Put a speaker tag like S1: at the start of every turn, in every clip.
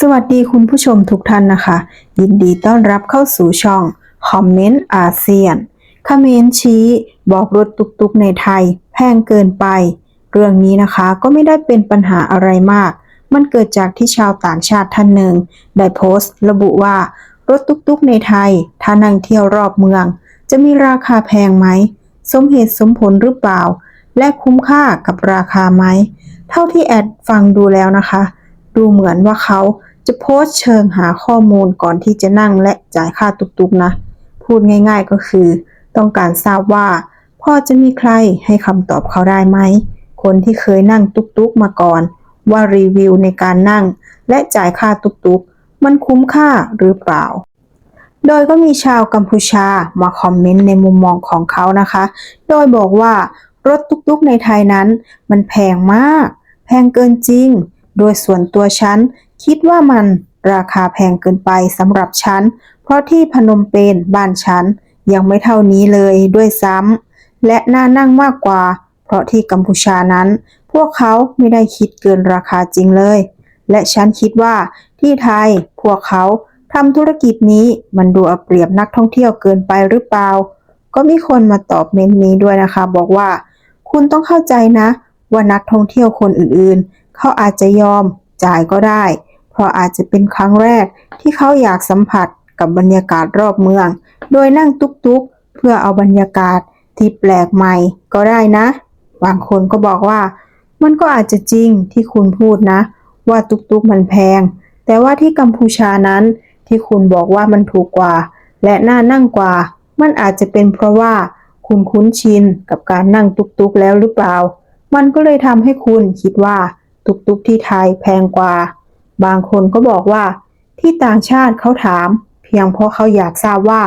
S1: สวัสดีคุณผู้ชมทุกท่านนะคะ ยินดีต้อนรับเข้าสู่ช่องคอมเมนต์อาเซียนคอมเมนต์ชี้ บอกรถตุกๆในไทย แพงเกินไป เรื่องนี้นะคะก็ไม่ได้เป็นปัญหาอะไรมาก มันเกิดจากที่ชาวต่างชาติท่านหนึ่ง ได้โพสต์ ระบุว่ารถตุกๆในไทย ถ้านั่งเที่ยวรอบเมือง จะมีราคาแพงไหม สมเหตุสมผลหรือเปล่า และคุ้มค่ากับราคาไหม เท่าที่แอดฟังดูแล้วนะคะ ดูเหมือนว่าเขาจะโพสเชิงหาข้อมูลก่อนที่จะนั่งและจ่ายค่าตุกๆนะ พูดง่ายๆก็คือ ต้องการทราบว่าพอจะมีใครให้คำตอบเขาได้ไหม คนที่เคยนั่งตุกๆมาก่อน ว่ารีวิวในการนั่ง และจ่ายค่าตุกๆ มันคุ้มค่าหรือเปล่า โดยก็มีชาวกัมพูชามาคอมเมนต์ในมุมมองของเขานะคะ โดยบอกว่ารถตุกๆในไทยนั้น มันแพงมาก แพงเกินจริง โดยส่วนตัวฉันคิดว่ามันราคาแพงเกินไปสำหรับฉัน เพราะที่พนมเปญบ้านฉันยังไม่เท่านี้เลยด้วยซ้ำและน่านั่งมากกว่า เพราะที่กัมพูชานั้น พวกเขาไม่ได้คิดเกินราคาจริงเลย และฉันคิดว่าที่ไทยพวกเขาทำธุรกิจนี้มันดูเอาเปรียบนักท่องเที่ยวเกินไปหรือเปล่า ก็มีคนมาตอบเมนนี้ด้วยนะคะ บอกว่า คุณต้องเข้าใจนะ ว่านักท่องเที่ยวคนอื่นๆ เขาอาจจะยอมจ่ายก็ได้ เพราะอาจจะเป็นครั้งแรกที่เขาอยากสัมผัสกับบรรยากาศรอบเมือง โดยนั่งตุกๆ เพื่อเอาบรรยากาศที่แปลกใหม่ก็ได้นะ บางคนก็บอกว่า มันก็อาจจะจริงที่คุณพูดนะ ว่าตุกๆมันแพง แต่ว่าที่กัมพูชานั้นที่คุณบอกว่ามันถูกกว่า และน่านั่งกว่า มันอาจจะเป็นเพราะว่าคุณคุ้นชินกับการนั่งตุกๆแล้วหรือเปล่า มันก็เลยทำให้คุณคิดว่า ตุกๆที่ไทยแพงกว่า บางคนก็บอกว่า ที่ต่างชาติเขาถาม เพียงเพราะเขาอยากทราบว่า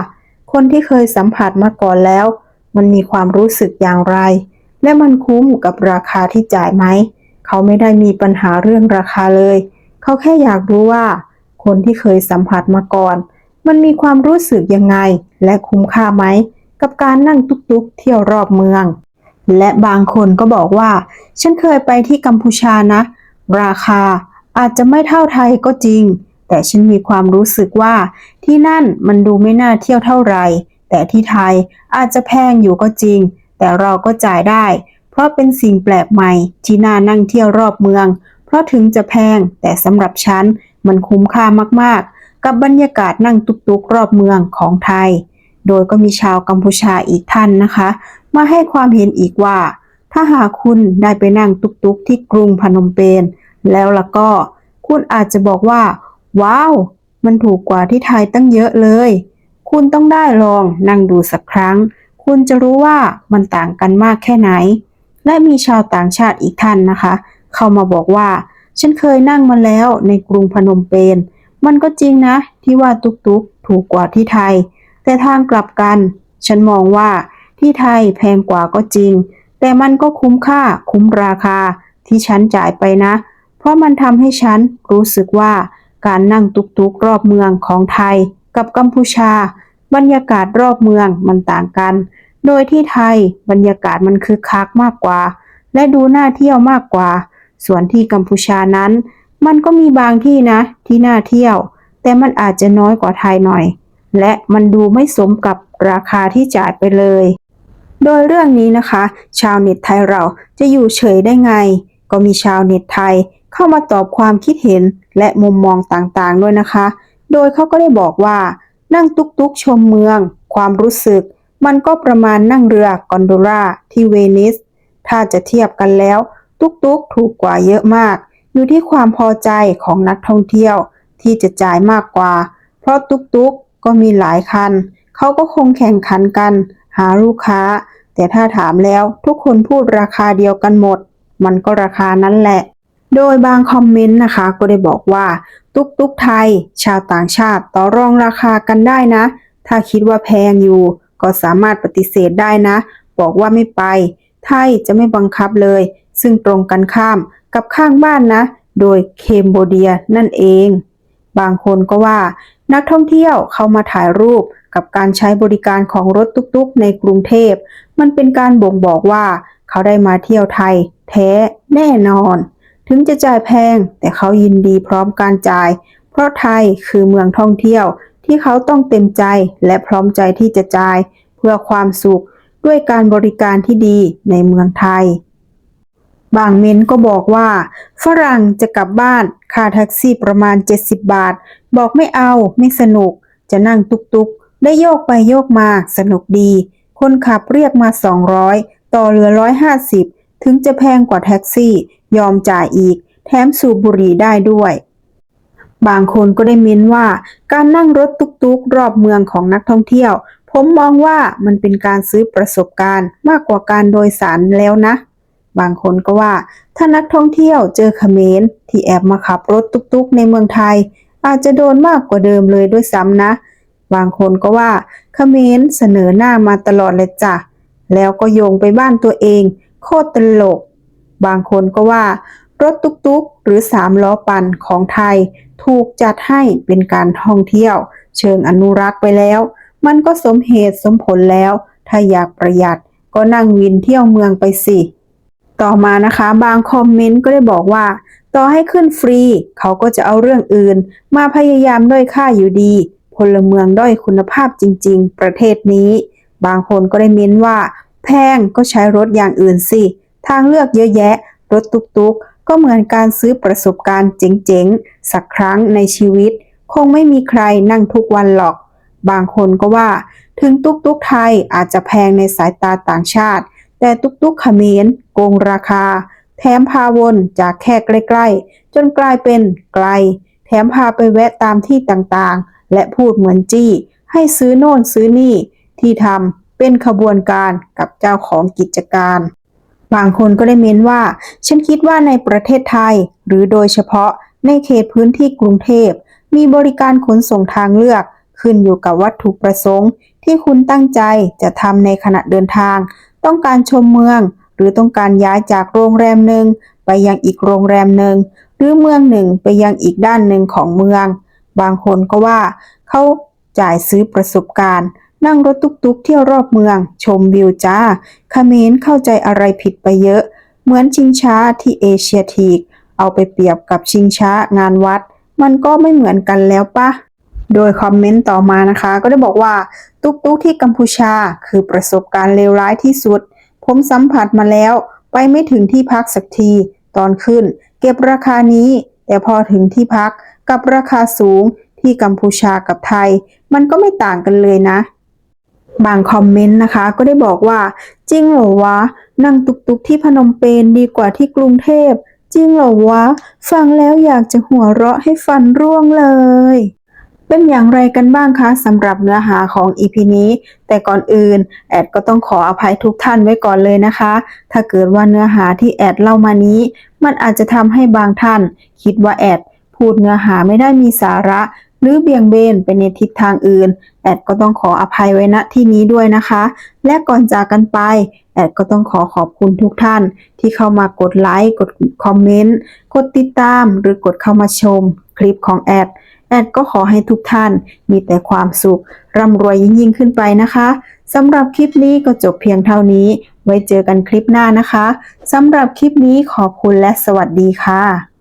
S1: คนที่เคยสัมผัสมาก่อนแล้ว มันมีความรู้สึกอย่างไร และมันคุ้มกับราคาที่จ่ายไหม เขาไม่ได้มีปัญหาเรื่องราคาเลย เขาแค่อยากรู้ว่า คนที่เคยสัมผัสมาก่อน มันมีความรู้สึกยังไง และคุ้มค่าไหม กับการนั่งตุกๆเที่ยวรอบเมือง และบางคนก็บอกว่า ฉันเคยไปที่กัมพูชานะ ราคาอาจจะไม่เท่าไทยก็จริง แต่ฉันมีความรู้สึกว่า ที่นั่นมันดูไม่น่าเที่ยวเท่าไหร่แต่ที่ไทยอาจจะแพงอยู่ก็จริง แต่เราก็จ่ายได้ เพราะเป็นสิ่งแปลกใหม่ ที่น่านั่งเที่ยวรอบเมือง เพราะถึงจะแพง แต่สำหรับฉันมันคุ้มค่ามากๆ กับบรรยากาศนั่งตุกๆรอบเมืองของไทย โดยก็มีชาวกัมพูชาอีกท่านนะคะ มาให้ความเห็นอีกว่า ถ้าหากคุณได้ไปนั่งตุกๆที่กรุงพนมเปญแล้วล่ะก็ คุณอาจจะบอกว่า ว้าว มันถูกกว่าที่ไทยตั้งเยอะเลย คุณต้องได้ลองนั่งดูสักครั้ง คุณจะรู้ว่ามันต่างกันมากแค่ไหน และมีชาวต่างชาติอีกท่านนะคะ เข้ามาบอกว่า ฉันเคยนั่งมาแล้วในกรุงพนมเปญมันก็จริงนะ ที่ว่าตุกๆถูกกว่าที่ไทย แต่ทางกลับกัน ฉันมองว่า ที่ไทยแพงกว่าก็จริง แต่มันก็คุ้มค่าคุ้มราคาที่ฉันจ่ายไปนะ เพราะมันทำให้ฉันรู้สึกว่าการนั่งตุกๆรอบเมืองของไทยกับกัมพูชา บรรยากาศรอบเมืองมันต่างกัน โดยที่ไทยบรรยากาศมันคึกคักมากกว่า และดูน่าเที่ยวมากกว่า ส่วนที่กัมพูชานั้น มันก็มีบางที่นะ ที่น่าเที่ยว แต่มันอาจจะน้อยกว่าไทยหน่อย และมันดูไม่สมกับราคาที่จ่ายไปเลย โดยเรื่องนี้นะคะ ชาวเน็ตไทยเราจะอยู่เฉยได้ไง ก็มีชาวเน็ตไทยเข้ามาตอบความคิดเห็นและมุมมองต่างๆด้วยนะคะ โดยเขาก็ได้บอกว่านั่งตุกๆชมเมือง ความรู้สึก มันก็ประมาณนั่งเรือกอนโดราที่เวนิส ถ้าจะเทียบกันแล้ว ตุกๆถูกกว่าเยอะมาก อยู่ที่ความพอใจของนักท่องเที่ยวที่จะจ่ายมากกว่า เพราะตุกๆก็มีหลายคัน เขาก็คงแข่งขันกัน หาลูกค้า แต่ถ้าถามแล้วทุกคนพูดราคาเดียวกันหมด มันก็ราคานั้นแหละ โดยบางคอมเมนต์นะคะ ก็ได้บอกว่า ตุ๊กตุ๊กไทย ชาวต่างชาติต่อรองราคากันได้นะ ถ้าคิดว่าแพงอยู่ ก็สามารถปฏิเสธได้นะ บอกว่าไม่ไป ไทยจะไม่บังคับเลย ซึ่งตรงกันข้ามกับข้างบ้านนะ โดยเคมโบเดียนั่นเอง บางคนก็ว่า นักท่องเที่ยวเข้ามาถ่ายรูปกับการใช้บริการของรถตุ๊กๆ ในกรุงเทพ มันเป็นการบ่งบอกว่าเขาได้มาเที่ยวไทย แท้แน่นอน ถึงจะจ่ายแพง แต่เขายินดีพร้อมการจ่าย เพราะไทยคือเมืองท่องเที่ยวที่เขาต้องเต็มใจและพร้อมใจที่จะจ่าย เพื่อความสุขด้วยการบริการที่ดีในเมืองไทย บางเม้นก็บอกว่า ฝรั่งจะกลับบ้านค่าแท็กซี่ประมาณ 70 บาท บอกไม่เอาไม่สนุก จะนั่งตุกๆ ได้โยกไปโยกมาสนุกดี คนขับเรียกมา 200 ต่อเหลือ 150 ถึงจะแพงกว่าแท็กซี่ ยอมจ่ายอีก แถมสูบบุหรี่ได้ด้วย บางคนก็ได้เม้นว่า การนั่งรถตุกๆ รอบเมืองของนักท่องเที่ยว ผมมองว่ามันเป็นการซื้อประสบการณ์มากกว่าการโดยสารแล้วนะ บางคนก็ว่า ถ้านักท่องเที่ยวเจอเขมรที่แอบมาขับรถตุกๆ ในเมืองไทย อาจจะโดนมากกว่าเดิมเลยด้วยซ้ำนะ บางคนก็ว่าเขมรเสนอหน้ามาตลอดเลยจ้ะแล้วก็โยงไปบ้านตัวเอง โคตรตลก บางคนก็ว่า รถตุกๆ หรือสามล้อปั่นของไทย ถูกจัดให้เป็นการท่องเที่ยว เชิงอนุรักษ์ไปแล้ว มันก็สมเหตุสมผลแล้ว ถ้าอยากประหยัดก็นั่งวินเที่ยวเมืองไปสิ ต่อมานะคะบางคอมเมนต์ก็ได้บอกว่า ต่อให้ขึ้นฟรี เขาก็จะเอาเรื่องอื่น มาพยายามด้อยค่าอยู่ดี พลเมืองด้อยคุณภาพจริง ๆ ประเทศนี้ บางคนก็ได้เม้นว่า แพงก็ใช้รถอย่างอื่นสิ ทางเลือกเยอะแยะ รถตุกๆ ก็เหมือนการซื้อประสบการณ์เจ๋งๆ สักครั้งในชีวิต คงไม่มีใครนั่งทุกวันหรอก บางคนก็ว่า ถึงตุกตุกๆไทยอาจจะแพงในสายตาต่างชาติ แต่ตุกตุกๆเขมรโกงราคา แถมพาวนจากแค่ใกล้ๆ จนกลายเป็นไกล แถมพาไปแวะตามที่ต่างๆ และพูดเหมือนจี้ ให้ซื้อโน่นซื้อนี่ ที่ทำเป็นขบวนการกับเจ้าของกิจการ บางคนก็ได้เม้นว่า ฉันคิดว่าในประเทศไทย หรือโดยเฉพาะในเขตพื้นที่กรุงเทพมีบริการขนส่งทางเลือกขึ้นอยู่กับวัตถุประสงค์ ที่คุณตั้งใจจะทำในขณะเดินทาง ต้องการชมเมือง หรือต้องการย้ายจากโรงแรมหนึ่งไปยังอีกโรงแรมหนึ่ง หรือเมืองหนึ่งไปยังอีกด้านหนึ่งของเมือง บางคนก็ว่าเขาจ่ายซื้อประสบการณ์ นั่งรถตุกๆเที่ยวรอบเมือง ชมวิวจ้าเมรเข้าใจอะไรผิดไปเยอะ เหมือนชิงช้าที่เอเชียทีก เอาไปเปรียบกับชิงช้างานวัด มันก็ไม่เหมือนกันแล้วปะโดยคอมเมนต์ต่อมานะคะ ก็ได้บอกว่า ตุกตุกที่กัมพูชา คือประสบการณ์เลวร้ายที่สุด ผมสัมผัสมาแล้ว ไปไม่ถึงที่พักสักที ตอนขึ้น เก็บราคานี้ แต่พอถึงที่พักกับราคาสูงที่กัมพูชากับไทย มันก็ไม่ต่างกันเลยนะ บางคอมเมนต์นะคะ ก็ได้บอกว่า จริงเหรอวะ นั่งตุกตุกที่พนมเปญดีกว่าที่กรุงเทพ จริงเหรอวะ ฟังแล้วอยากจะหัวเราะให้ฟันร่วงเลย เป็นอย่างไรกันบ้างคะสำหรับเนื้อหาของ EP นี้ แต่ก่อนอื่น แอดก็ต้องขออภัยทุกท่านไว้ก่อนเลยนะคะ ถ้าเกิดว่าเนื้อหาที่แอดเล่ามานี้ มันอาจจะทำให้บางท่าน คิดว่าแอด พูดเนื้อหาไม่ได้มีสาระ หรือเบี่ยงเบนไปในทิศทางอื่น แอดก็ต้องขออภัยไว้ณที่นี้ด้วยนะคะ และก่อนจากกันไปแอดก็ต้องขอขอบคุณทุกท่าน ที่เข้ามากดไลค์กดคอมเมนต์กดติดตาม หรือกดเข้ามาชม คลิปของแอด แอดก็ขอให้ทุกท่านมีแต่ความสุข ร่ำรวยยิ่งยิ่งขึ้นไปนะคะสำหรับคลิปนี้ก็จบเพียงเท่านี้ ไว้เจอกันคลิปหน้านะคะสำหรับคลิปนี้ขอบคุณและสวัสดีค่ะ